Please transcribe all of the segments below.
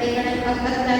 പേരിൽ അമ്പത്തിരണ്ട്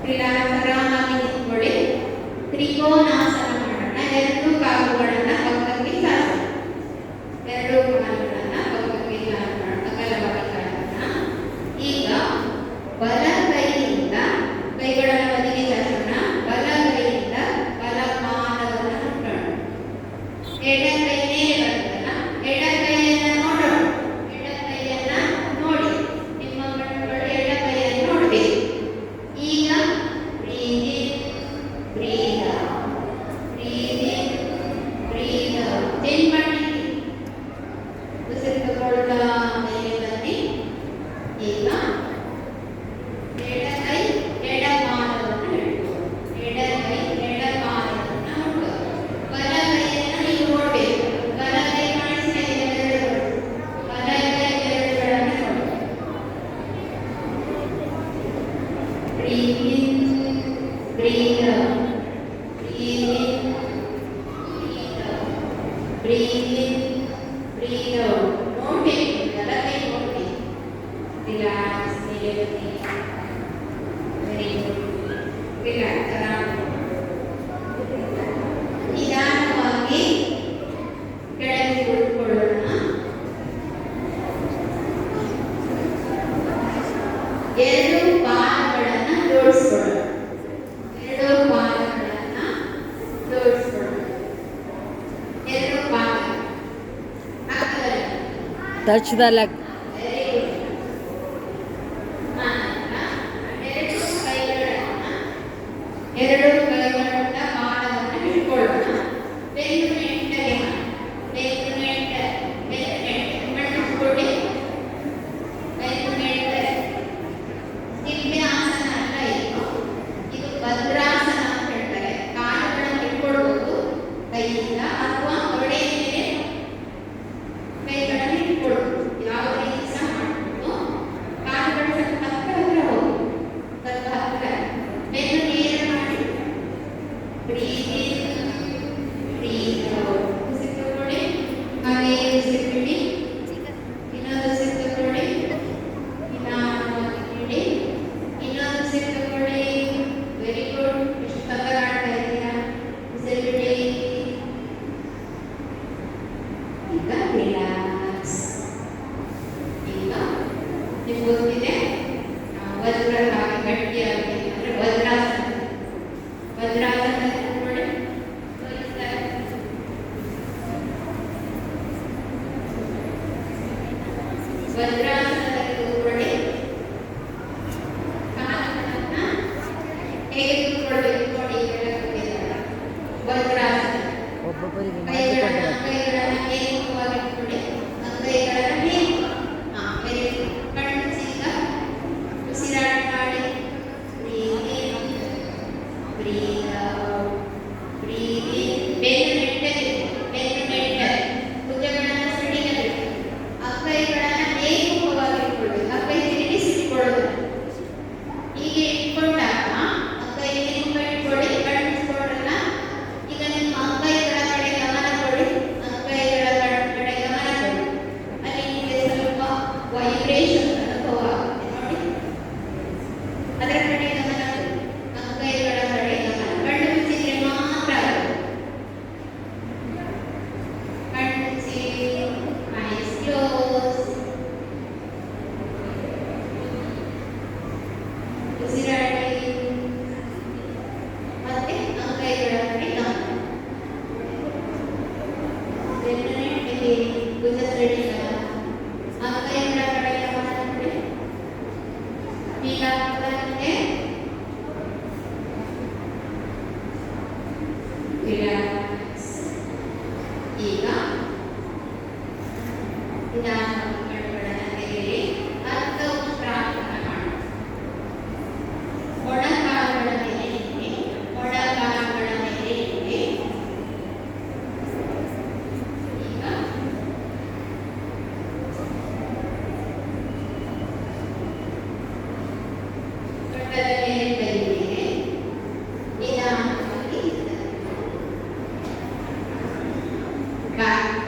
ಕ್ರೀಡಾಕರಾಮಿ vada ತ್ರಿಕೋನಾಸ Breathe Breathe in. Breathe out. Breathe in. Breathe out. Don't be. Nothing. Don't be. Relax. Everything. Very good. Relax. Around. நிதானமாகி கிடந்து கொடுக்கணும் touch the leg God